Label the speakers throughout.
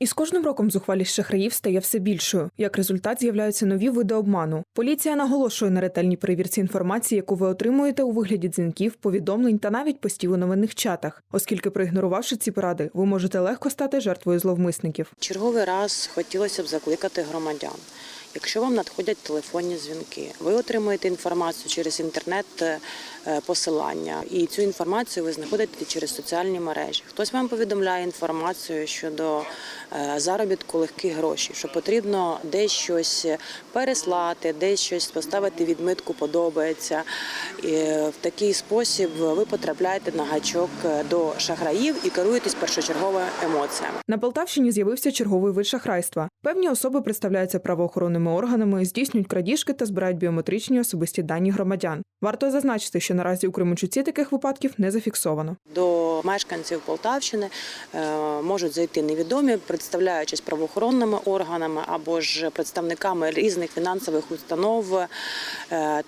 Speaker 1: І з кожним роком зухвалість шахраїв стає все більшою. Як результат, з'являються нові види обману. Поліція наголошує на ретельній перевірці інформації, яку ви отримуєте у вигляді дзвінків, повідомлень та навіть постів у новинних чатах, оскільки, проігнорувавши ці поради, ви можете легко стати жертвою зловмисників.
Speaker 2: Черговий раз хотілося б закликати громадян. Якщо вам надходять телефонні дзвінки, ви отримуєте інформацію через інтернет-посилання, і цю інформацію ви знаходите через соціальні мережі. Хтось вам повідомляє інформацію щодо е, заробітку легких грошей, що потрібно десь щось переслати, десь щось поставити відмитку подобається. І в такий спосіб ви потрапляєте на гачок до шахраїв і керуєтесь першочергово емоціями.
Speaker 1: На Полтавщині з'явився черговий вид шахрайства. Певні особи представляються правоохоронними органами, здійснюють крадіжки та збирають біометричні особисті дані громадян. Варто зазначити, що наразі у Кременчуці таких випадків не зафіксовано.
Speaker 2: До мешканців Полтавщини е, можуть зайти невідомі, представляючись правоохоронними органами або ж представниками різних фінансових установ е,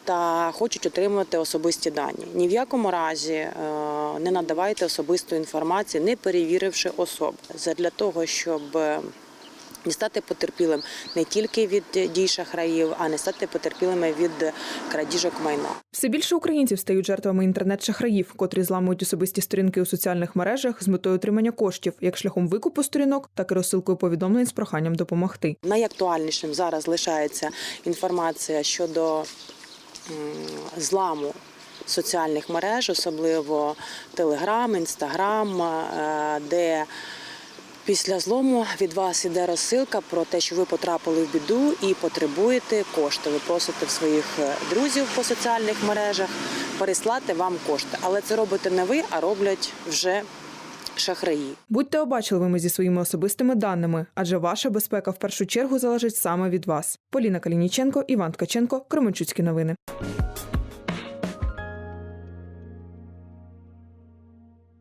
Speaker 2: та хочуть отримати особисті дані. Ні в якому разі е, не надавайте особисту інформацію, не перевіривши особу, для того, щоб не стати потерпілим не тільки від дій шахраїв, а не стати потерпілими від крадіжок майна.
Speaker 1: Все більше українців стають жертвами інтернет-шахраїв, котрі зламують особисті сторінки у соціальних мережах з метою отримання коштів, як шляхом викупу сторінок, так і розсилкою повідомлень з проханням допомогти.
Speaker 2: Найактуальнішим зараз лишається інформація щодо зламу соціальних мереж, особливо Телеграм, Інстаграм, е, де після злому від вас іде розсилка про те, що ви потрапили в біду і потребуєте кошти. Ви просите в своїх е, друзів по соціальних мережах переслати вам кошти. Але це робите не ви, а роблять вже шахраї.
Speaker 1: Будьте обачливими зі своїми особистими даними, адже ваша безпека в першу чергу залежить саме від вас. Поліна Калініченко, Іван Ткаченко, Кременчуцькі новини.